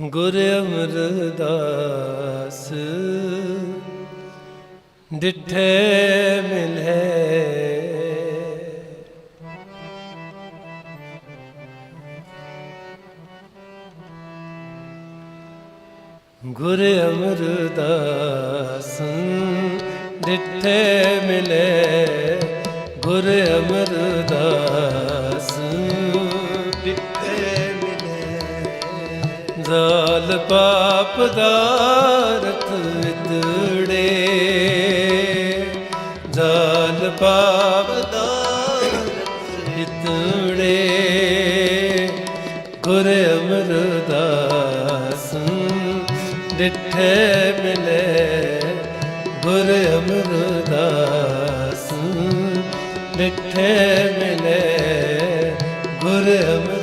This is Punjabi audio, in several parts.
ਗੁਰ ਅਮਰਦਾਸ ਡਿਠੇ ਮਿਲੇ। ਗੁਰ ਅਮਰਦਾਸ ਡਿਠੇ ਮਿਲੇ। ਗੁਰ ਅਮਰਦਾਸ ਜ਼ਾਲ ਪਾਪ ਦਾਰਤ ਵਿਦੜੇ ਜ਼ਾਲ ਪਾਪ ਦਾਰਤ ਵਿਦੜੇ ਗੁਰ ਅਮਰਦਾਸ ਡਿਠੇ ਮਿਲੇ। ਗੁਰ ਅਮਰਦਾਸ ਡਿਠੇ ਮਿਲੇ। ਗੁਰ ਅਮਰ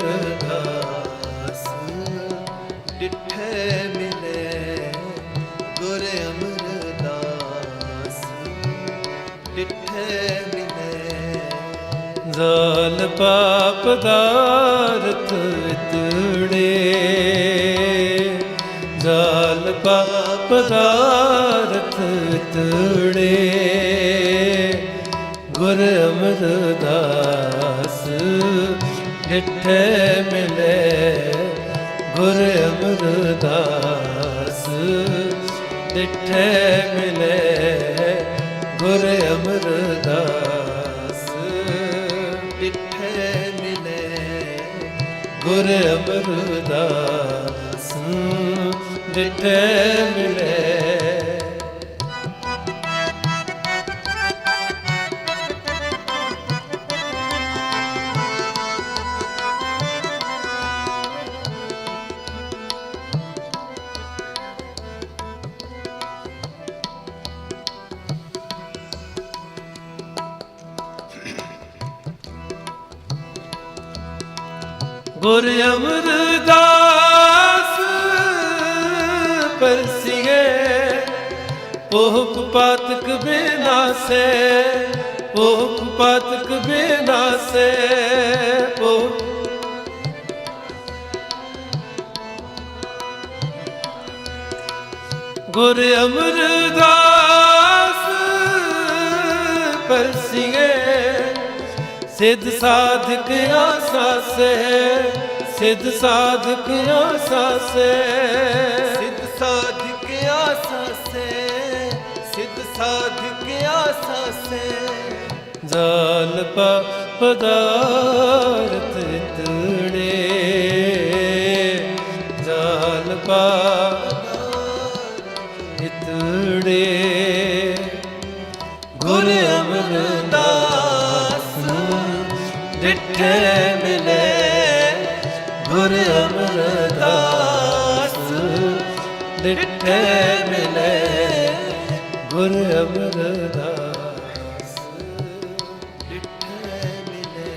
ਡਿਠੇ ਮਿਲੇ ਜ਼ਾਲ ਪਾਪ ਦਾਰਤ ਵਿਤੜੇ। ਜ਼ਾਲ ਪਾਪ ਦਾਰਤ ਵਿਤੜੇ। ਗੁਰ ਅਮਰਦਾਸ ਡਿਠੇ ਮਿਲੇ। ਗੁਰ ਅਮਰਦਾਸ ਡਿਠੇ ਮਿਲੇ। ਗੁਰ ਅਮਰਦਾਸ ਡਿਠੇ ਮਿਲੇ। ਗੁਰ ਅਮਰਦਾਸ ਡਿਠੇ ਮਿਲੇ। ਗੁਰ ਅਮਰਦਾਸ ਪਰਸੀਏ ਉਹ ਪਾਤਕ ਬੇਨਾਸੇ ਉਹ ਪਾਤਕ ਬੇਨਾਸੇ ਉਹ ਗੁਰ ਅਮਰਦਾਸ ਪਰਸੀਏ ਸਿੱਧ ਸਾਧਕ ਆਸਾਸੇ ਸਿੱਧ ਸਾਧਕ ਆਸਾਸੇ ਸਿੱਧ ਸਾਧਿਕ ਆਸਾਸੇ ਸਿੱਧ ਸਾਧਿਕ ਆਸਾਸੇ ਜਾਲ ਪਾ ਪਦਾਰਥ ਮਿਲੇ ਗੁਰ ਅਮਰਦਾਸ। ਡਿਠੇ ਮਿਲੇ ਗੁਰ ਅਮਰਦਾਸ। ਡਿਠੇ ਮਿਲੇ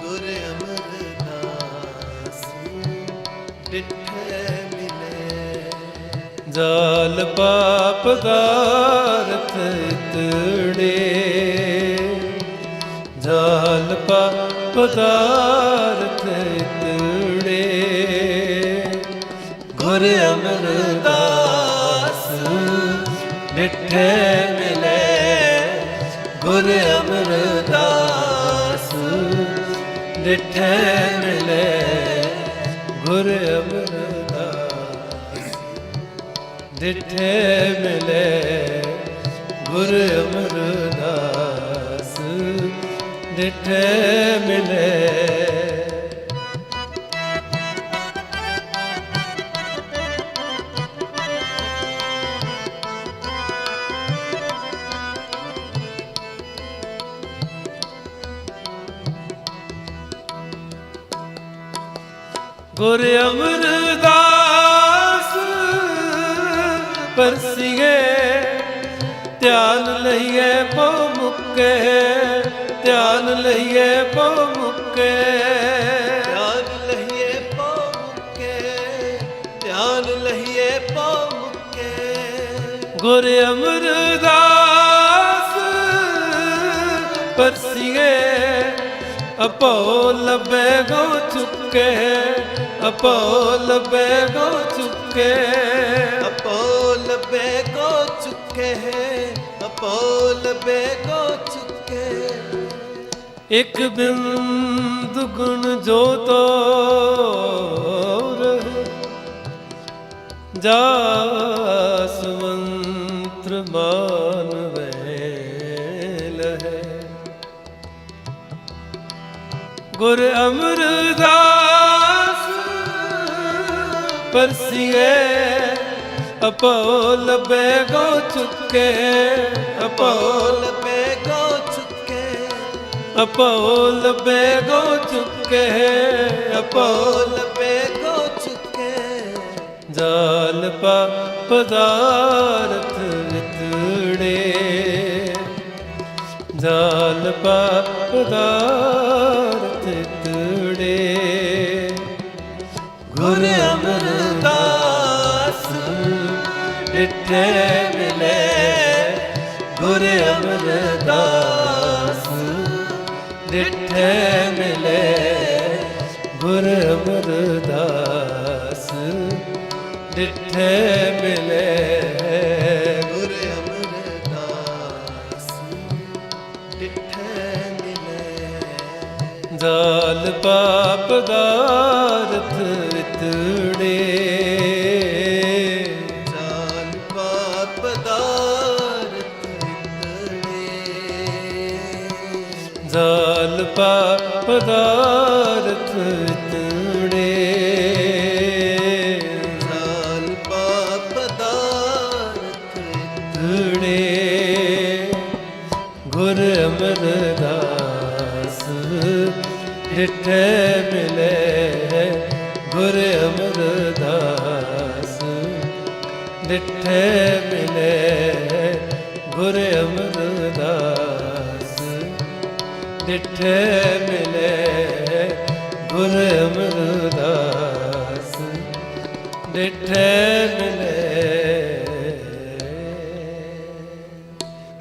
ਗੁਰ ਅਮਰਦਾਸ। ਡਿਠੇ ਮਿਲੇ ਜਾਲ ਪਾਪ ਦਾਰਥ ਤੜੇ ਜਾਲ ਪਾਪ ਦਾਰਥ ਤੜੇ ਗੁਰ ਅਮਰਦਾਸ ਡਿਠੇ ਮਿਲੇ ਗੁਰ ਅਮਰਦਾਸ ਡਿਠੇ ਮਿਲੇ ਗੁਰ ਅਮਰਦਾਸ ਡਿਠੇ ਮਿਲੇ ਗੁਰ ਅਮਰਦਾਸ ਡਿਠੇ ਮਿਲੇ। ਗੁਰ ਅਮਰਦਾਸ ਪਰਸੀਏ ਧਿਆਨ ਲਈਏ ਪਉ ਮੁੱਕੇ। ਲਈਏ ਪਉ ਮੁੱਕੇ ਧਿਆਨ ਲਹੀਏ ਪਾਉਕੇ ਧਿਆਨ ਲਹੀਏ ਪਾਉਕੇ ਗੁਰ ਅਮਰਦਾਸ ਪਰਸੀਏ ਅਪੋ ਲਬੇ ਗੋ ਚੁੱਕੇ ਅਪੋ ਲਬੇ ਗੋ ਚੁੱਕੇ ਅਪੋਲ ਬੇਗੋ ਚੁੱਕੇ ਅਪੋਲ ਬੇਗੋ ਚੁੱਕੇ ਇੱਕ ਬਿੰਦ ਗੁਣ ਜੋ ਤੋਰ ਜਾਸਵੰਤਰ ਮਾਨ ਵੈਲ ਹੈ। ਗੁਰ ਅਮਰਦਾਸ ਪਰਸੀਏ, ਅਪੋਲ ਬੇਗੋ ਚੁੱਕੇ, ਅਪੋਲ ਅਪੋਲ ਬੇਗੋ ਚੁੱਕੇ, ਅਪੋਲ ਅਪੋਲ ਬੇਗੋ ਚੁੱਕੇ। ਜਾਲ ਪਾ ਪਦਾਰਥ ਵਿਤੜੇ। ਜਾਲ ਪਾ ਪਦਾਰਥ ਵਿਤੜੇ। ਗੁਰ ਅਮਰਦਾਸ ਡਿਠੇ ਮਿਲੇ, ਗੁਰ ਅਮਰਦਾਸ ਡਿਠੇ ਮਿਲੇ ਗੁਰ ਅਮਰਦਾਸ ਡਿਠੇ ਮਿਲੇ ਗੁਰ ਅਮਰਦਾਸ ਡਿਠੇ ਮਿਲੇ ਜਾਲ ਪਾਪ ਦਾਰਥ ਵਿਤੜੇ। ਜਾਲ ਪਾਪ ਦਾਰਥ ਵਿਤੜੇ ਜਾਨ ਪਾਪ ਦਾਰਤ ਧੜੇ ਗੁਰ ਅਮਰਦਾਸ ਡਿਠੇ ਮਿਲੇ ਗੁਰ ਅਮਰਦਾਸ ਡਿਠੇ ਮਿਲੇ ਗੁਰ ਅਮਰਦਾਸ ਡਿਠੇ ਮਿਲੇ ਗੁਰ ਅਮਰਦਾਸ ਡਿਠੇ ਮਿਲੇ